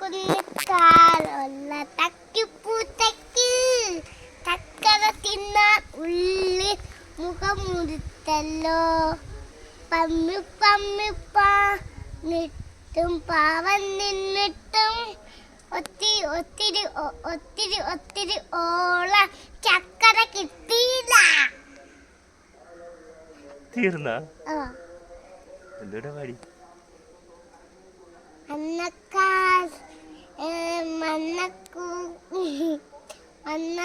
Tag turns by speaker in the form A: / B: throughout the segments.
A: കുന്നിക്കാലുള്ള തക്കിപ്പൂത്തക്ക് തക്കറ തിന്നാൻ ഉള്ളിൽ മുഖം മുറിത്തല്ലോ പമ്മി പമ്മിപ്പാന്നിട്ടും പാവം നിന്നിട്ടും ഒത്തിരി ഒത്തിരി ഒത്തിരി ഒത്തിരി ഓള ചക്കര കിട്ടിയില്ല.
B: തീർന്ന? പാടി
A: അന്നക്കാൽ മണ്ണക്കൂ അന്ന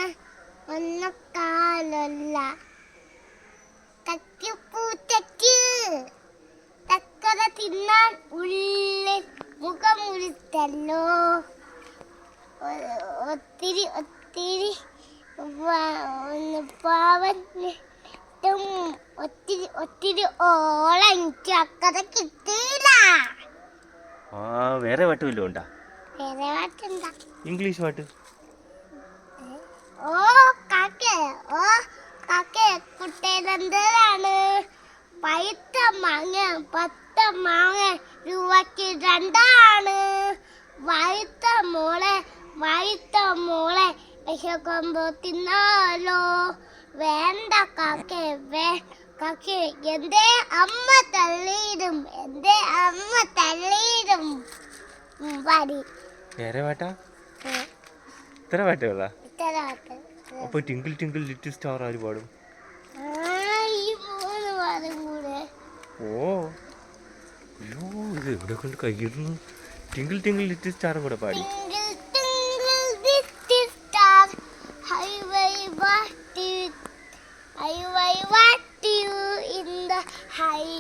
A: മണ്ണക്കാലല്ല തക്കിപ്പൂത്തക്ക് തക്കര തിന്നാൻ ഉള്ളിൽ മുഖമുരുത്തല്ലോ. ഒത്തിരി ഒത്തിരി ഒന്ന് പാവൻ ഒത്തിരി ഒത്തിരി ഓളം എനിക്ക് അക്കഥ കിട്ടിയില്ല.
B: ആ വേറെ വട്ടമില്ല ഉണ്ടാ?
A: വേറെ
B: ഇംഗ്ലീഷ് പാട്ട്.
A: ഓ കാക്കേ. ഓ കാക്കേ കുട്ടേലെന്തരാണ് പൈത്ത മാങ്ങ പത്ത മാങ്ങ രൂപയ്ക്ക് രണ്ടാണ്. വൈത്ത മോളെ വൈത്ത മോളെ വിശക്കുമ്പോ തിന്നാലോ. വേണ്ട കാക്കേ വേ കാക്ക എന്റെ അമ്മ തള്ളിയിടും എന്റെ അമ്മ തള്ളിയിടും. പാടി
B: വേറെ പാട്ടാ? ഇത്ര
A: വാട്ട
B: അപ്പൊ ടിങ്കിൾ ടിങ്കിൾ ലിറ്റിൽ സ്റ്റാർ ആര് പാടും? ഓ. അയ്യോ ഇത് എവിടെ കൊണ്ട് കയ്യിടുന്നു ടിങ്കിൾ ടിങ്കിൾ ലിറ്റിൽ സ്റ്റാർ കൂടെ പാടി?
A: I will watch you in the high.